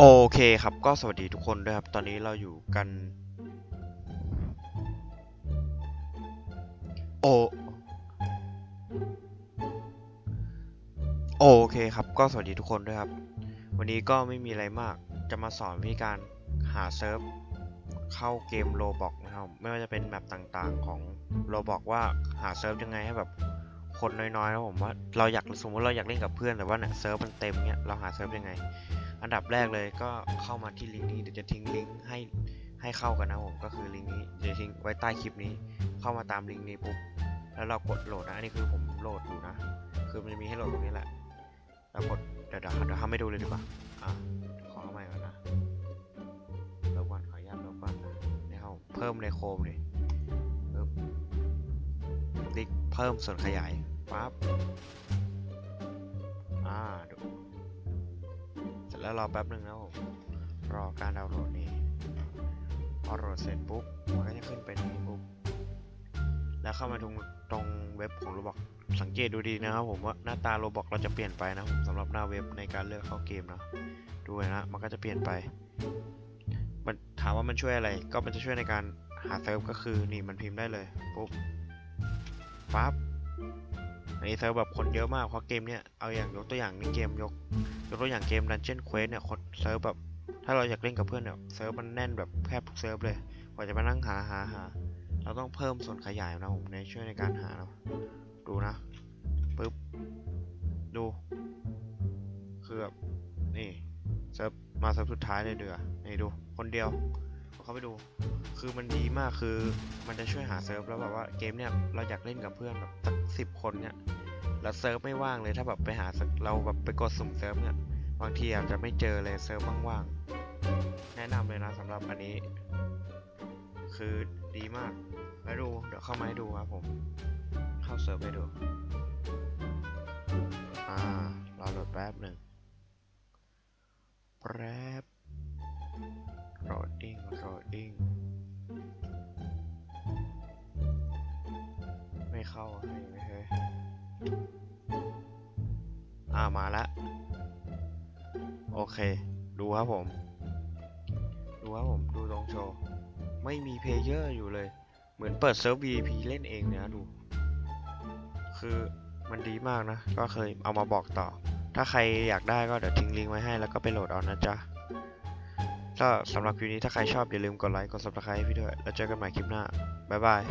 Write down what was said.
โอเคครับก็สวัสดีทุกคนด้วยครับ ตอนนี้เราอยู่กัน โอโอเคครับ ก็สวัสดีทุกคนด้วยครับ วันนี้ก็ไม่มีอะไรมากจะมาสอนวิธีการหาเซิร์ฟเข้าเกมโลบอกนะครับ ไม่ว่าจะเป็นแมปต่างๆของโลบอกว่าหาเซิร์ฟยังไงให้แบบคนน้อยๆนะผมว่าเราอยากสมมติเราอยากเล่นกับเพื่อนแต่ว่าเนี่ยเซิร์ฟมันเต็มเนี่ยเราหาเซิร์ฟยังไง อันดับแรกเลยก็เข้ามาที่ลิงก์นี้เดี๋ยวจะทิ้งลิงก์ให้ให้เข้ากันนะผมก็คือลิงก์นี้เดี๋ยวทิ้งไว้ใต้คลิปนี้ เข้ามาตามลิงก์นี้ปุ๊บแล้วเรากดโหลดนะอันนี้คือผมโหลดอยู่นะ คือมันจะมีให้โหลดตรงนี้แหละแล้วกดเดี๋ยวเดี๋ยวเดี๋ยวทำให้ดูเลยดีกว่าอะขอเข้าใหม่ก่อนนะเริ่มก่อนขออนุญาตเริ่มก่อนนะนี่ครับเพิ่มในโคมเลยปึ๊บคลิกเพิ่มส่วนขยายปั๊บอ่าดู แล้วรอแป๊บหนึ่งนะผมรอการดาวน์โหลดนี้พอโหลดเสร็จปุ๊บมันก็จะขึ้นเป็นนี้ปุ๊บแล้วเข้ามาตรงตรงเว็บของโรบอกสังเกตดูดีนะครับผมว่าหน้าตาโรบอกเราจะเปลี่ยนไปนะผมสำหรับหน้าเว็บในการเลือกเข้าเกมนะดูนะมันก็จะเปลี่ยนไป มันถามว่ามันช่วยอะไร ก็มันจะช่วยในการหาเซิร์ฟก็คือนี่มันพิมพ์ได้เลยปุ๊บปั๊บอันนี้เซิร์ฟแบบคนเยอะมากเพราะเกมเนี้ยเอาอย่างยกตัวอย่างในเกมยก ยกตัวอย่างเกม Dungeon Quest เนี่ยคนเซิร์ฟแบบ ถ้าเราอยากเล่นกับเพื่อนเนี่ยเซิร์ฟมันแน่นแบบแทบทุกเซิร์ฟเลยกว่าจะมานั่งหาหาหาเราต้องเพิ่มส่วนขยายนะผมในช่วยในการหานะดูนะปึ๊บดู คือแบบนี่เซิร์ฟมาเซิร์ฟสุดท้ายเลยเดือนี่ดูคนเดียวเข้าไปดู คือมันดีมากคือมันจะช่วยหาเซิร์ฟแล้วแบบว่าเกมเนี่ยเราอยากเล่นกับเพื่อนแบบสักสิบคนเนี่ย แล้วเซิร์ฟไม่ว่างเลยถ้าแบบไปหาสักเราแบบไปกดสุ่มเซิร์ฟเนี่ยบางทีอาจจะไม่เจอเลยเซิร์ฟว่างๆแนะนำเลยนะสำหรับอันนี้ คือดีมากไปดูเดี๋ยวเข้ามาให้ดูครับผม เข้าเซิร์ฟไปดู อ่ารอโหลดแป๊บหนึ่งแป๊บโหลดดิ้งโหลดดิ้งไม่เข้าให้ไม่เคย มาละโอเค ดูครับผม ดูครับผม ดูตรงโชว์ ไม่มีเพลเยอร์อยู่เลย เหมือนเปิดเซิร์ฟ VIP เล่นเองเนี่ยนะดู คือมันดีมากนะ ก็เคยเอามาบอกต่อ ถ้าใครอยากได้ก็เดี๋ยวทิ้งลิงก์ไว้ให้แล้วก็ไปโหลดเอานะจ๊ะก็สำหรับคลิปนี้ถ้าใครชอบอย่าลืมกดไลค์ กด subscribe ให้พี่ด้วย แล้วเจอกันใหม่คลิปหน้า บ๊ายบาย